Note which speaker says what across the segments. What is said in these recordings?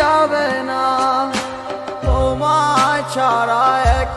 Speaker 1: যাবে না। তোমায় ছাড়া এক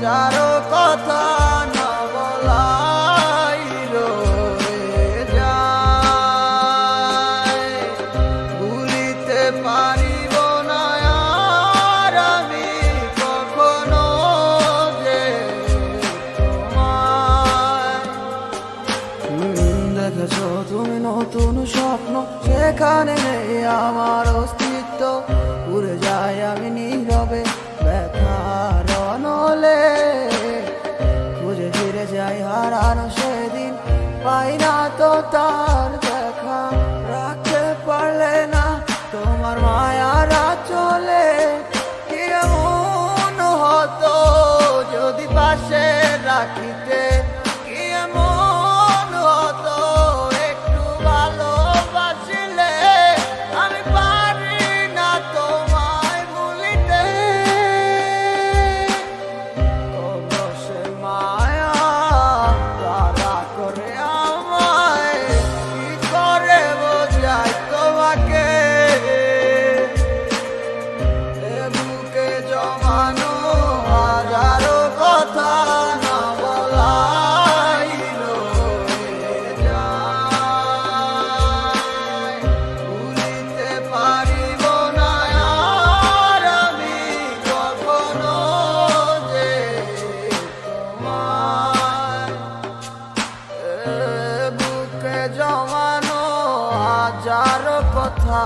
Speaker 1: হাজারো কথা না বলাই রয়ে যায়। পারিব না আর আমি কখনো নতুন স্বপ্ন, সেখানে আমার অস্তিত্ব। উড়ে যাই আমি নীরবে হারানো সেদিন পাই না তো তার দেখা। রাখতে পারলে না তোমার মায়ারা চলে। কেমন হতো যদি পাশে রাখিতে এ বুকে জমানো হাজারো কথা